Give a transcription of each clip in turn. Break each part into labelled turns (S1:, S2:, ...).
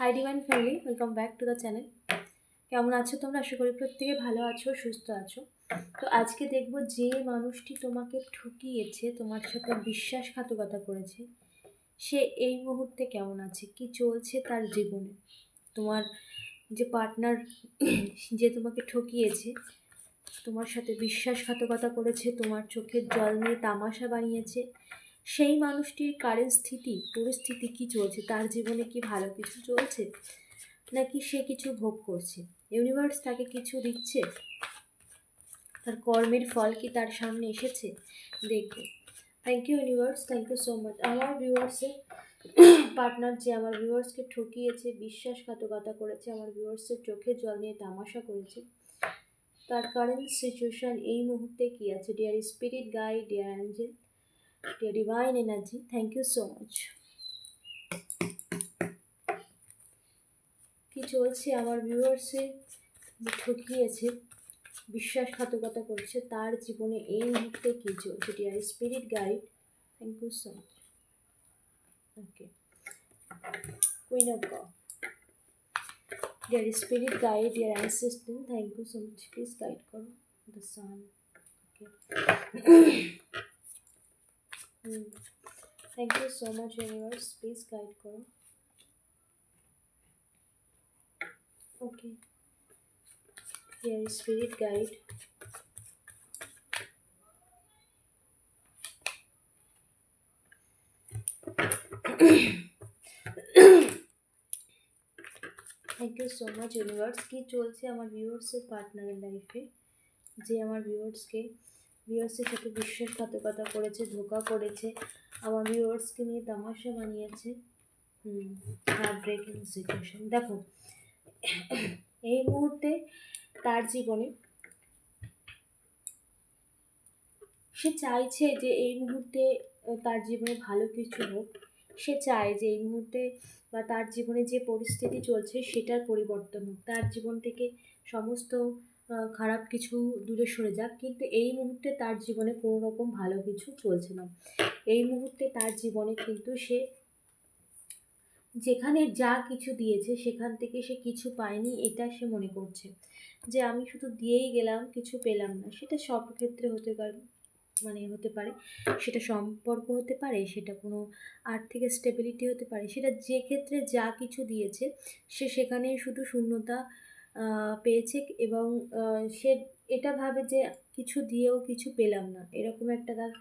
S1: Hi divine family welcome back to the channel কেমন আছো তোমরা? আশা করি প্রত্যেকে ভালো আছো, সুস্থ আছো। তো আজকে দেখব যে মানুষটি তোমাকে ঠকিয়েছে, তোমার সাথে বিশ্বাসঘাতকতা করেছে, সে এই মুহূর্তে কেমন আছে? কি চলছে তার জীবনে? তোমার যে পার্টনার যে তোমাকে ঠকিয়েছে, তোমার সাথে বিশ্বাসঘাতকতা করেছে, তোমার চোখের জল নিয়ে তামাশা বানিয়েছে সেই মানুষটির কারেন্ট স্থিতি, পরিস্থিতি কি চলছে? তার জীবনে কি ভালো কিছু চলছে? নাকি সে কিছু ভোগ করছে? ইউনিভার্স তাকে কিছু দিচ্ছে? তার কর্মের ফল কি তার সামনে এসেছে? দেখবে। Thank you universe thank you so much আমার ভিউয়ার্সের পার্টনার যে আমার ভিউয়ার্সকে ঠকিয়েছে, বিশ্বাসঘাতকতা করেছে, আমার ভিউয়ার্সের চোখে জল নিয়ে তামাশা করেছে, তার কারেন্ট সিচুয়েশন এই মুহূর্তে কি আছে? Dear spirit guide dear angel dear divine energy thank you so much কি চলছে আমার ভিউয়ার্সে ঠকিয়েছে, বিশ্বাসঘাতকতা করছে, তার জীবনে এই মুহূর্তে কী চলছে? Dear spirit guide thank you so much okay queen of god dear spirit guide dear assistant thank you so much please guide করো the sun okay thank you so much universe please guide করো okay dear spirit guide thank you so much universe কী চলছে আমার ভিউয়ার্সের পার্টনারের লাইফে যে আমার ভিউয়ার্সকে ভিউয়ার্সের সাথে বিশ্বাসঘাতকতা করেছে, ধোকা করেছে, আমার ভিউয়ার্সকে নিয়ে তামাশা বানিয়েছে। হার্ট ব্রেকিং সিচুয়েশন দেখো, এই মুহূর্তে তার জীবনে সে চাইছে যে এই মুহূর্তে তার জীবনে ভালো কিছু হোক। সে চায় যে এই মুহূর্তে বা তার জীবনে যে পরিস্থিতি চলছে, সেটার পরিবর্তন হোক। তার জীবন থেকে সমস্ত খারাপ কিছু দূরে সরে যাক। কিন্তু এই মুহূর্তে তার জীবনে কোনো রকম ভালো কিছু চলছে না। এই মুহূর্তে তার জীবনে কিন্তু সে যেখানে যা কিছু দিয়েছে, সেখান থেকে সে কিছু পায়নি, এটা সে মনে করছে। যে আমি শুধু দিয়েই গেলাম, কিছু পেলাম না। সেটা সব ক্ষেত্রে হতে পারে মানে হতে পারে। সেটা সম্পর্ক হতে পারে, সেটা কোনো আর্থিক স্টেবিলিটি হতে পারে। সেটা যে ক্ষেত্রে যা কিছু দিয়েছে, সে সেখানে শুধু শূন্যতা পেয়েছে এবং সে এটা ভাবে যে কিছু দিয়েও কিছু পেলাম না। এরকম একটা তার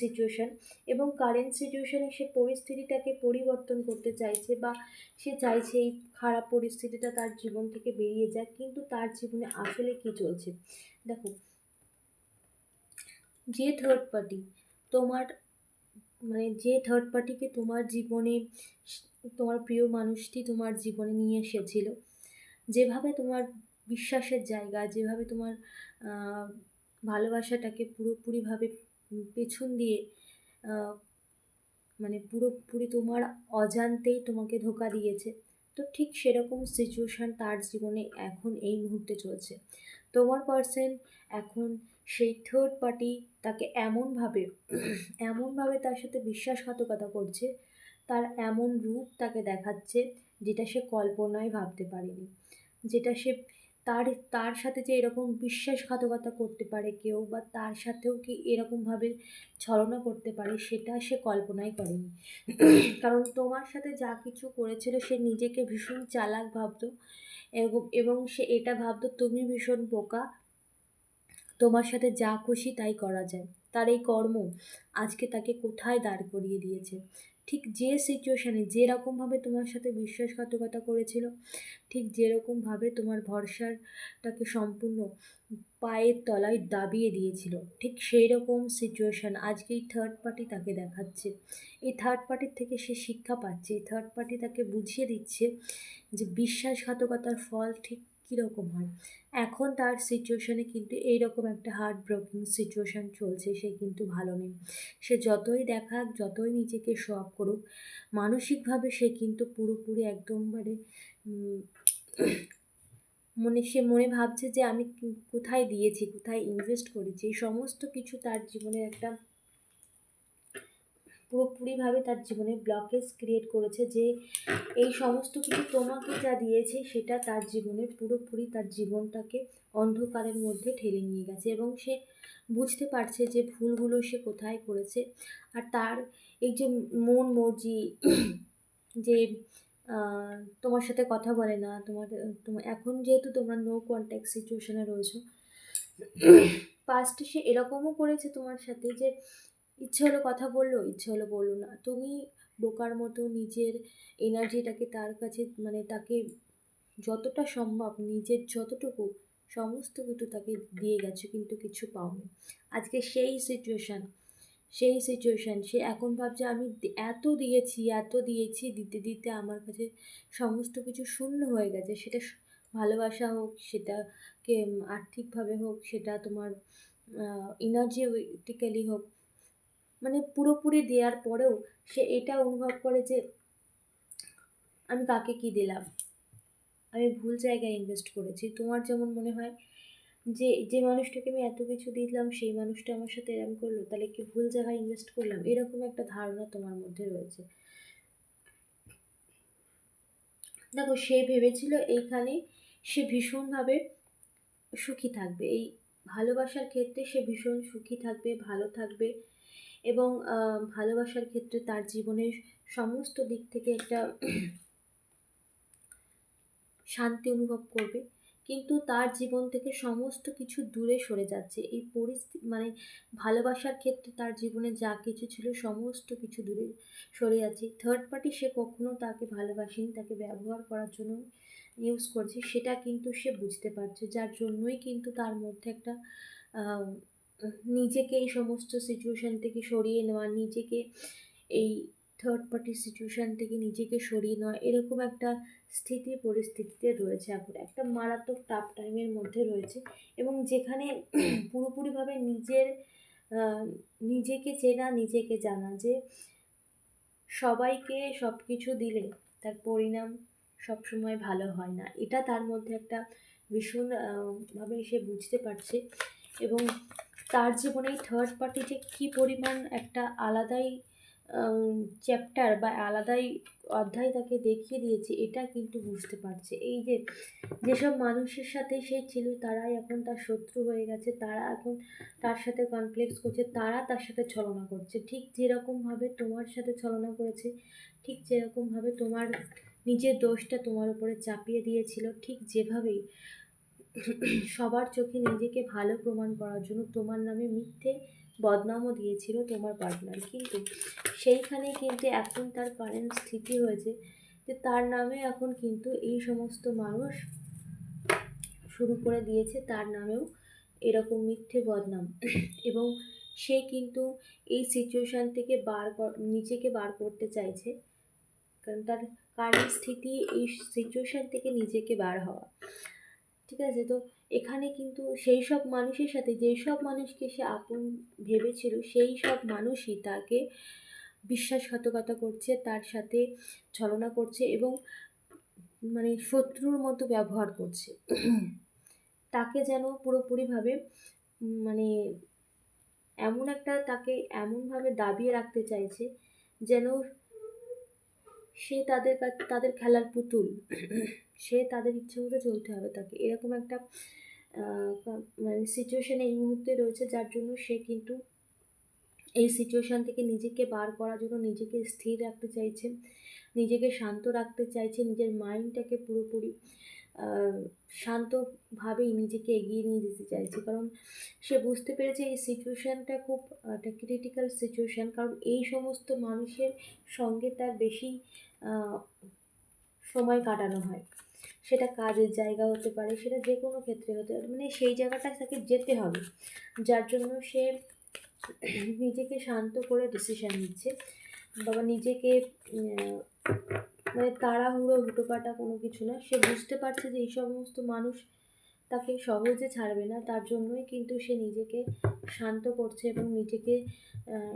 S1: সিচুয়েশান এবং কারেন্ট সিচুয়েশানে সে পরিস্থিতিটাকে পরিবর্তন করতে চাইছে বা সে চাইছে এই খারাপ পরিস্থিতিটা তার জীবন থেকে বেরিয়ে যাক, কিন্তু তার জীবনে আসলে কী চলছে? দেখো, যে থার্ড পার্টি তোমার মানে যে থার্ড পার্টিকে তোমার জীবনে, তোমার প্রিয় মানুষটি তোমার জীবনে নিয়ে এসেছিল যেভাবে তোমার বিশ্বাসের জায়গা, যেভাবে তোমার ভালোবাসাটাকে পুরোপুরিভাবে পেছন দিয়ে মানে পুরোপুরি তোমার অজান্তেই তোমাকে ধোকা দিয়েছে, তো ঠিক সেরকম সিচুয়েশান তার জীবনে এখন এই মুহূর্তে চলছে। তোমার পার্সন এখন সেই থার্ড পার্টি তাকে এমনভাবে এমনভাবে তার সাথে বিশ্বাসঘাতকতা করছে, তার এমন রূপ তাকে দেখাচ্ছে, যেটা সে কল্পনায় ভাবতে পারেনি। যেটা সে তার তার সাথে যে এরকম বিশ্বাসঘাতকতা করতে পারে কেউ বা তার সাথেও কি এরকমভাবে ছলনা করতে পারে সেটা সে কল্পনাই করেনি। কারণ তোমার সাথে যা কিছু করেছিল সে নিজেকে ভীষণ চালাক ভাবতো এবং এবং সে এটা ভাবতো তুমি ভীষণ বোকা, তোমার সাথে যা খুশি তাই করা যায়। তার এই কর্ম আজকে তাকে কোথায় দাঁড় করিয়ে দিয়েছে? ঠিক যে সিচুয়েশানে যেরকমভাবে তোমার সাথে বিশ্বাসঘাতকতা করেছিল, ঠিক যেরকমভাবে তোমার ভরসাটাকে সম্পূর্ণ পায়ের তলায় দাবিয়ে দিয়েছিল, ঠিক সেই রকম সিচুয়েশান আজকে এই থার্ড পার্টি তাকে দেখাচ্ছে। এই থার্ড পার্টির থেকে সে শিক্ষা পাচ্ছে, এই থার্ড পার্টি তাকে বুঝিয়ে দিচ্ছে যে বিশ্বাসঘাতকতার ফল ঠিক কীরকম হয়? এখন তার সিচুয়েশানে কিন্তু এইরকম একটা হার্ট ব্রোকিং সিচুয়েশান চলছে, সে কিন্তু ভালো নেই। সে যতই দেখাক, যতই নিজেকে শো আপ করুক, মানসিকভাবে সে কিন্তু পুরোপুরি একদম মানে মনে, সে মনে ভাবছে যে আমি কোথায় দিয়েছি, কোথায় ইনভেস্ট করেছি, এই সমস্ত কিছু তার জীবনের একটা পুরোপুরিভাবে তার জীবনে ব্লকেজ ক্রিয়েট করেছে যে এই সমস্ত কিছু তোমাকে যা দিয়েছে সেটা তার জীবনে পুরোপুরি তার জীবনটাকে অন্ধকারের মধ্যে ঠেলে নিয়ে গেছে এবং সে বুঝতে পারছে যে ভুলগুলো সে কোথায় করেছে। আর তার এই যে মন মর্জি, যে তোমার সাথে কথা বলে না, তোমার তোমার এখন যেহেতু তোমরা নো কন্ট্যাক্ট সিচুয়েশনে রয়েছো পাস্টে সে এরকমও করেছে তোমার সাথে যে ইচ্ছে হলো কথা বলল, ইচ্ছে হলো বলল না। তুমি বোকার মতো নিজের এনার্জিটাকে তার কাছে মানে তাকে যতটা সম্ভব, নিজের যতটুকু, সমস্ত কিছু তাকে দিয়ে গেছো, কিন্তু কিছু পাওনি। আজকে সেই সিচুয়েশান সেই সিচুয়েশান সে এখন ভাবছে, আমি এত দিয়েছি এত দিয়েছি, দিতে দিতে আমার কাছে সমস্ত কিছু শূন্য হয়ে গেছে। সেটা ভালোবাসা হোক, সেটাকে আর্থিকভাবে হোক, সেটা তোমার এনার্জেটিক্যালি হোক মানে পুরোপুরি দেওয়ার পরেও সে এটা অনুভব করে যে আমি কাকে কী দিলাম? আমি ভুল জায়গায় ইনভেস্ট করেছি। তোমার যেমন মনে হয় যে যে মানুষটাকে আমি এত কিছু দিলাম, সেই মানুষটা আমার সাথে এরম করল, তাহলে কি ভুল জায়গায় ইনভেস্ট করলাম? এরকম একটা ধারণা তোমার মধ্যে রয়েছে। দেখো, সে ভেবেছিল এইখানে সে ভীষণভাবে সুখী থাকবে। এই ভালোবাসার ক্ষেত্রে সে ভীষণ সুখী থাকবে, ভালো থাকবে। এবং ভালোবাসার ক্ষেত্রে তার জীবনের সমস্ত দিক থেকে একটা শান্তি অনুভব করবে। কিন্তু তার জীবন থেকে সমস্ত কিছু দূরে সরে যাচ্ছে। এই পরিস্থিতি মানে ভালোবাসার ক্ষেত্রে তার জীবনে যা কিছু ছিল সমস্ত কিছু দূরে সরে যাচ্ছে। থার্ড পার্টি সে কখনো তাকে ভালোবাসেনি, তাকে ব্যবহার করার জন্য ইউজ করছে, সেটা কিন্তু সে বুঝতে পারছে। যার জন্যই কিন্তু তার মধ্যে একটা নিজেকে এই সমস্ত সিচুয়েশান থেকে সরিয়ে নেওয়া, নিজেকে এই থার্ড পার্টি সিচুয়েশান থেকে নিজেকে সরিয়ে নেওয়া, এরকম একটা স্থিতি পরিস্থিতিতে রয়েছে এখন। একটা মারাত্মক টাফ টাইমের মধ্যে রয়েছে এবং যেখানে পুরোপুরিভাবে নিজের নিজেকে চেনা, নিজেকে জানা যে সবাইকে সব কিছু দিলে তার পরিণাম সবসময় ভালো হয় না। এটা তার মধ্যে একটা ভীষণভাবে সে বুঝতে পারছে এবং তার জীবনে থার্ড পার্টি যে কী পরিমাণ একটা আলাদাই চ্যাপ্টার বা আলাদাই অধ্যায় তাকে দেখিয়ে দিয়েছে, এটা কিন্তু বুঝতে পারছে। এই যে, যেসব মানুষের সাথে সে ছিল, তারাই এখন তার শত্রু হয়ে গেছে, তারা এখন তার সাথে কনফ্লিক্স করছে, তারা তার সাথে ছলনা করছে। ঠিক যেরকমভাবে তোমার সাথে ছলনা করেছে, ঠিক যেরকমভাবে তোমার নিজের দোষটা তোমার উপরে চাপিয়ে দিয়েছিল, ঠিক যেভাবেই সবার চোখে নিজেকে ভালো প্রমাণ করার জন্য তোমার নামে মিথ্যে বদনামও দিয়েছিল তোমার পার্টনার কিন্তু সেইখানে কিন্তু এখন তার কারেন্ট স্থিতি হয়েছে যে তার নামে এখন কিন্তু এই সমস্ত মানুষ শুরু করে দিয়েছে তার নামেও এরকম মিথ্যে বদনাম। এবং সে কিন্তু এই সিচুয়েশান থেকে বার নিজেকে বার করতে চাইছে। কারণ তার কারেন্ট স্থিতি এই সিচুয়েশান থেকে নিজেকে বার হওয়া। ঠিক আছে? তো এখানে কিন্তু সেই সব মানুষের সাথে, যেই সব মানুষকে সে আপন ভেবেছিল, সেই সব মানুষই তাকে বিশ্বাসঘাতকতা করছে, তার সাথে ছলনা করছে এবং মানে শত্রুর মতো ব্যবহার করছে। তাকে যেন পুরোপুরিভাবে মানে এমন একটা তাকে এমনভাবে দাবিয়ে রাখতে চাইছে যেন সে তাদের তাদের খেলার পুতুল। সে তাদের ইচ্ছে মতো চলতে হবে তাকে। এরকম একটা মানে সিচুয়েশানে এই মুহূর্তে রয়েছে যার জন্য সে কিন্তু এই সিচুয়েশান থেকে নিজেকে বার করার জন্য নিজেকে স্থির রাখতে চাইছে, নিজেকে শান্ত রাখতে চাইছে, নিজের মাইন্ডটাকে পুরোপুরি শান্তভাবেই নিজেকে এগিয়ে নিয়ে যেতে চাইছে। কারণ সে বুঝতে পেরেছে এই সিচুয়েশানটা খুব একটা ক্রিটিক্যাল সিচুয়েশান কারণ এই সমস্ত মানুষের সঙ্গে তার বেশি সময় কাটানো হয়। সেটা কাজের জায়গা হতে পারে, সেটা যে কোনো ক্ষেত্রে হতে পারে। মানে সেই জায়গাটা তাকে যেতে হবে। যার জন্য সে নিজেকে শান্ত করে ডিসিশান নিচ্ছে। বাবা নিজেকে মানে তাড়াহুড়ো, হুটোপাটা কোনো কিছু না। সে বুঝতে পারছে যে এই সমস্ত মানুষ তাকে সহজে ছাড়বে না। তার জন্যই কিন্তু সে নিজেকে শান্ত করছে এবং নিজেকে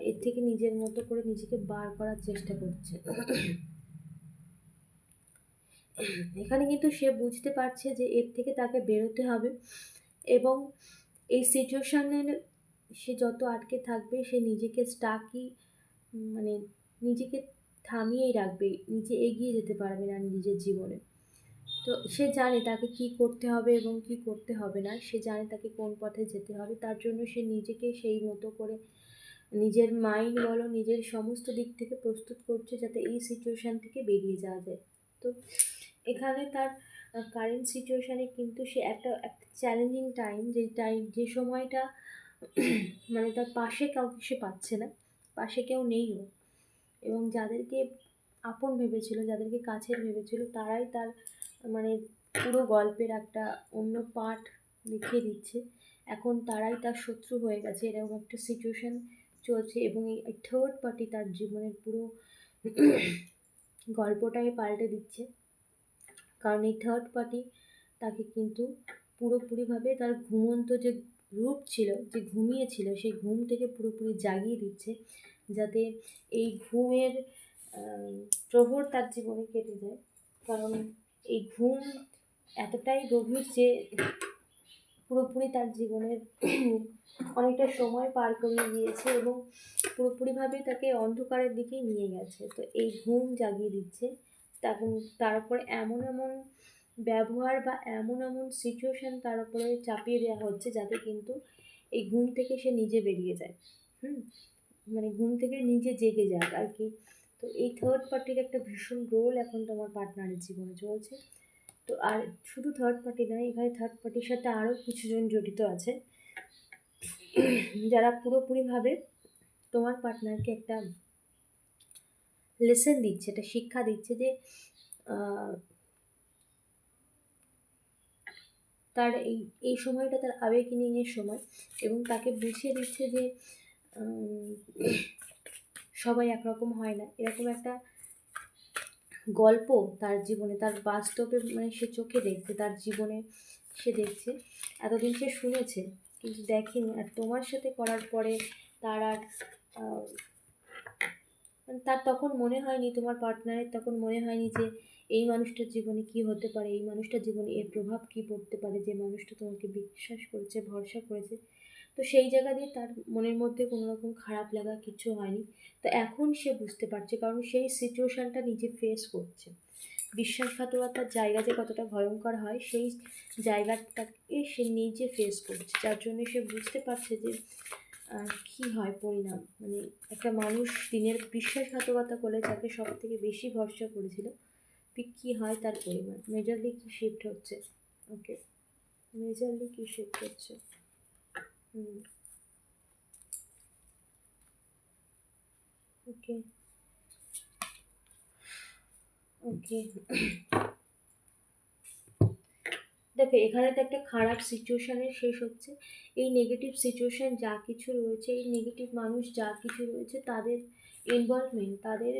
S1: এর থেকে নিজের মতো করে নিজেকে বার করার চেষ্টা করছে। এখানে কিন্তু সে বুঝতে পারছে যে এর থেকে তাকে বেরোতে হবে এবং এই সিচুয়েশানের সে যত আটকে থাকবে, সে নিজেকে স্টাকই মানে নিজেকে থামিয়েই রাখবে, নিজে এগিয়ে যেতে পারবে না নিজের জীবনে। তো সে জানে তাকে কি করতে হবে এবং কি করতে হবে না, সে জানে তাকে কোন পথে যেতে হবে, তার জন্য সে নিজেকে সেই মতো করে নিজের মাইন্ড বলো, নিজের সমস্ত দিক থেকে প্রস্তুত করছে যাতে এই সিচুয়েশান থেকে বেরিয়ে যাওয়া যায়। তো এখানে তার কারেন্ট সিচুয়েশানে কিন্তু সে একটা একটা চ্যালেঞ্জিং টাইম যে টাইম যে সময়টা মানে তার পাশে কাউকে সে পাচ্ছে না, পাশে কেউ নেইও এবং যাদেরকে আপন ভেবেছিল, যাদেরকে কাছের ভেবেছিল, তারাই তার মানে পুরো গল্পের একটা অন্য পার্ট দেখিয়ে দিচ্ছে। এখন তারাই তার শত্রু হয়ে গেছে, এরকম একটা সিচুয়েশান চলছে এবং এই থার্ড পার্টি তার জীবনের পুরো গল্পটাই পাল্টে দিচ্ছে। কারণ এই থার্ড পার্টি তাকে কিন্তু পুরোপুরিভাবে তার ঘুমন্ত যে রূপ ছিল, যে ঘুমিয়েছিল সেই ঘুম থেকে পুরোপুরি জাগিয়ে দিচ্ছে যাতে এই ঘুমের প্রহর তার জীবনে কেটে যায়। কারণ এই ঘুম এতটাই গভীর যে পুরোপুরি তার জীবনের অনেকটা সময় পার করিয়ে দিয়েছে এবং পুরোপুরিভাবে তাকে অন্ধকারের দিকেই নিয়ে গেছে। তো এই ঘুম জাগিয়ে দিচ্ছে। তখন তার উপরে এমন এমন ব্যবহার বা এমন এমন সিচুয়েশান তার উপরে চাপিয়ে দেওয়া হচ্ছে যাতে কিন্তু এই ঘুম থেকে সে নিজে বেরিয়ে যায়। হুম? মানে ঘুম থেকে নিজে জেগে যাক আর কি। তো এই থার্ড পার্টির একটা ভীষণ রোল এখন তোমার পার্টনারের জীবনে চলছে। তো আর শুধু থার্ড পার্টি নয়, এখানে থার্ড পার্টির সাথে আরও কিছুজন জড়িত আছে। যারা পুরোপুরিভাবে তোমার পার্টনারকে একটা লেসেন দিচ্ছে, একটা শিক্ষা দিচ্ছে যে তার এই এই সময়টা তার আবেগিনিংয়ের সময় এবং তাকে বুঝিয়ে দিচ্ছে যে সবাই একরকম হয় না। এরকম একটা গল্প তার জীবনে, তার বাস্তবে মানে সে চোখে দেখছে, তার জীবনে সে দেখছে। এতদিন সে শুনেছে, কিন্তু দেখেনি। আর তোমার সাথে করার পরে তার আর তার তখন মনে হয়নি, তোমার পার্টনারের তখন মনে হয়নি যে এই মানুষটার জীবনে কি হতে পারে, এই মানুষটার জীবনে এর প্রভাব কি পড়তে পারে, যে মানুষটা তোমাকে বিশ্বাস করেছে, ভরসা করেছে। তো সেই জায়গা দিয়ে তার মনের মধ্যে কোনো রকম খারাপ লাগা কিছু হয়নি। তো এখন সে বুঝতে পারছে, কারণ সেই সিচুয়েশানটা নিজে ফেস করছে। বিশ্বাসঘাতকতার জায়গা যে কতটা ভয়ঙ্কর হয়, সেই জায়গাটাকে সে নিজে ফেস করছে। যার জন্য সে বুঝতে পারছে যে কী হয় পরিণাম? মানে একটা মানুষ দিনের বিশ্বাসঘাতকতা করলে যাকে সব থেকে বেশি ভরসা করেছিল। কী হয় তার পরিমাণ? মেজরলি কী শিফট হচ্ছে? ওকে, মেজরলি কী শিফট হচ্ছে? হুম, ওকে ওকে। দেখো, এখানে তো একটা খারাপ সিচুয়েশানের শেষ হচ্ছে। এই নেগেটিভ সিচুয়েশান যা কিছু রয়েছে, এই নেগেটিভ মানুষ যা কিছু রয়েছে, তাদের ইনভলভমেন্ট তাদের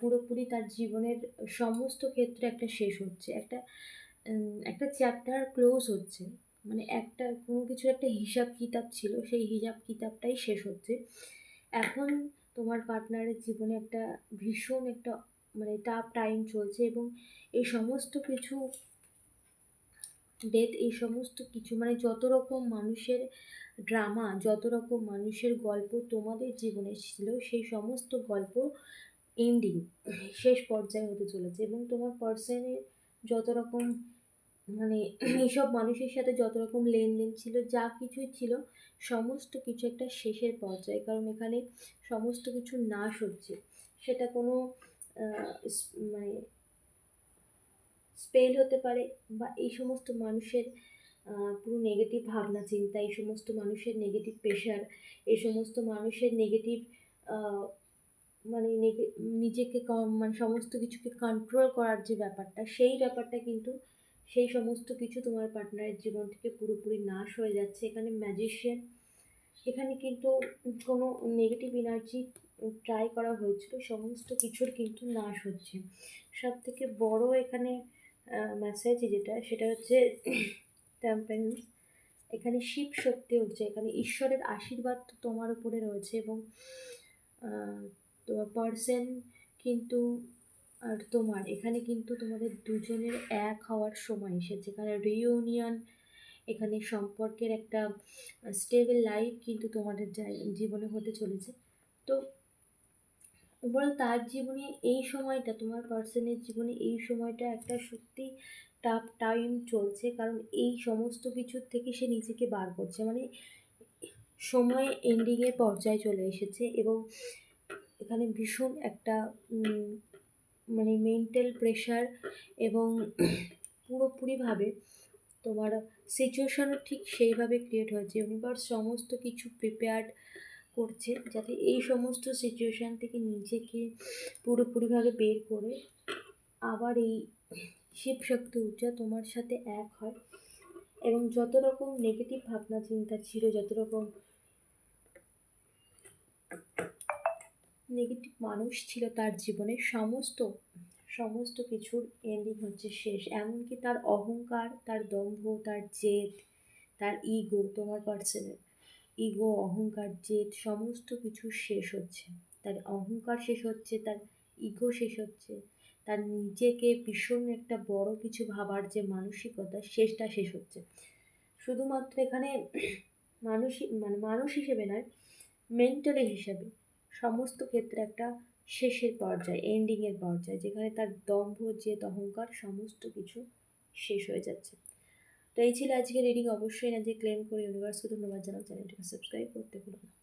S1: পুরোপুরি তার জীবনের সমস্ত ক্ষেত্রে একটা শেষ হচ্ছে। একটা একটা চ্যাপ্টার ক্লোজ হচ্ছে। মানে একটা, কোনো কিছু একটা হিসাব কিতাব ছিল, সেই হিসাব কিতাবটাই শেষ হচ্ছে। এখন তোমার পার্টনারের জীবনে একটা ভীষণ একটা মানে টাফ টাইম চলছে এবং এই সমস্ত কিছু ডেথ এই সমস্ত কিছু মানে যত রকম মানুষের ড্রামা যত রকম মানুষের গল্প তোমাদের জীবনে ছিল সেই সমস্ত গল্প এন্ডিং শেষ পর্যায়ে হতে চলেছে। এবং তোমার পার্সনের যত রকম মানে এইসব মানুষের সাথে যত রকম লেনদেন ছিল, যা কিছুই ছিল, সমস্ত কিছু একটা শেষের পর্যায়ে। কারণ এখানে সমস্ত কিছু নাশ হচ্ছে সেটা কোনো মানে স্পেল হতে পারে বা এই সমস্ত মানুষের পুরো নেগেটিভ ভাবনা, চিন্তা, এই সমস্ত মানুষের নেগেটিভ প্রেশার এই সমস্ত মানুষের নেগেটিভ মানে নিজেকে মানে সমস্ত কিছুকে কন্ট্রোল করার যে ব্যাপারটা, সেই ব্যাপারটা কিন্তু সেই সমস্ত কিছু তোমার পার্টনারের জীবন থেকে পুরোপুরি নাশ হয়ে যাচ্ছে। এখানে ম্যাজিশিয়ান এখানে কিন্তু কোনো নেগেটিভ এনার্জি ট্রাই করা হয়েছিল, সমস্ত কিছুর কিন্তু নাশ হচ্ছে। সব থেকে বড় এখানে মেসেজ যেটা, সেটা হচ্ছে এখানে শিব শক্তি উঠছে, এখানে ঈশ্বরের আশীর্বাদ তো তোমার উপরে রয়েছে এবং তোমার পার্সন কিন্তু আর তোমার, এখানে কিন্তু তোমাদের দুজনের এক হওয়ার সময় এসেছে। এখানে রিউনিয়ন এখানে সম্পর্কের একটা স্টেবল লাইফ কিন্তু তোমাদের জীবনে হতে চলেছে। তো ওভারঅল তার জীবনে এই সময়টা, তোমার পার্সনের জীবনে এই সময়টা একটা সত্যি টাফ টাইম চলছে। কারণ এই সমস্ত কিছুর থেকে সে নিজেকে বার করছে। মানে সময় এন্ডিংয়ের পর্যায়ে চলে এসেছে এবং এখানে ভীষণ একটা মানে মেন্টাল প্রেশার এবং পুরোপুরিভাবে তোমার সিচুয়েশনও ঠিক সেইভাবে ক্রিয়েট হয়েছে। ইউনিভার্স সমস্ত কিছু প্রিপেয়ার্ড করছে যাতে এই সমস্ত সিচুয়েশান থেকে নিজেকে পুরোপুরিভাবে বের করে আবার এই শিবশক্তি ঊর্জা তোমার সাথে এক হয়। এবং যত রকম নেগেটিভ ভাবনা চিন্তা ছিল, যত রকম নেগেটিভ মানুষ ছিল তার জীবনে, সমস্ত সমস্ত কিছুর এন্ডিং হচ্ছে শেষ। এমনকি তার অহংকার, তার দম্ভ, তার জেদ, তার ইগো তোমার পার্সনের ইগো অহংকার, জেদ, সমস্ত কিছু শেষ হচ্ছে। তার অহংকার শেষ হচ্ছে, তার ইগো শেষ হচ্ছে, তার নিজেকে ভীষণ একটা বড় কিছু ভাবার যে মানসিকতা শেষটা শেষ হচ্ছে। শুধুমাত্র এখানে মানুষ মানে মানুষ হিসেবে নয় মেন্টালি হিসেবে সমস্ত ক্ষেত্রে একটা শেষের পর্যায়ে এন্ডিংয়ের পর্যায়ে, যেখানে তার দম্ভ, জেদ, অহংকার, সমস্ত কিছু শেষ হয়ে যাচ্ছে। তো এই ছিল আজকের রিডিং অবশ্যই এনার্জি ক্লেম করে ইউনিভার্সকে ধন্যবাদ জানাও। চ্যানেলটিকে সাবস্ক্রাইব করতে ভুলো না।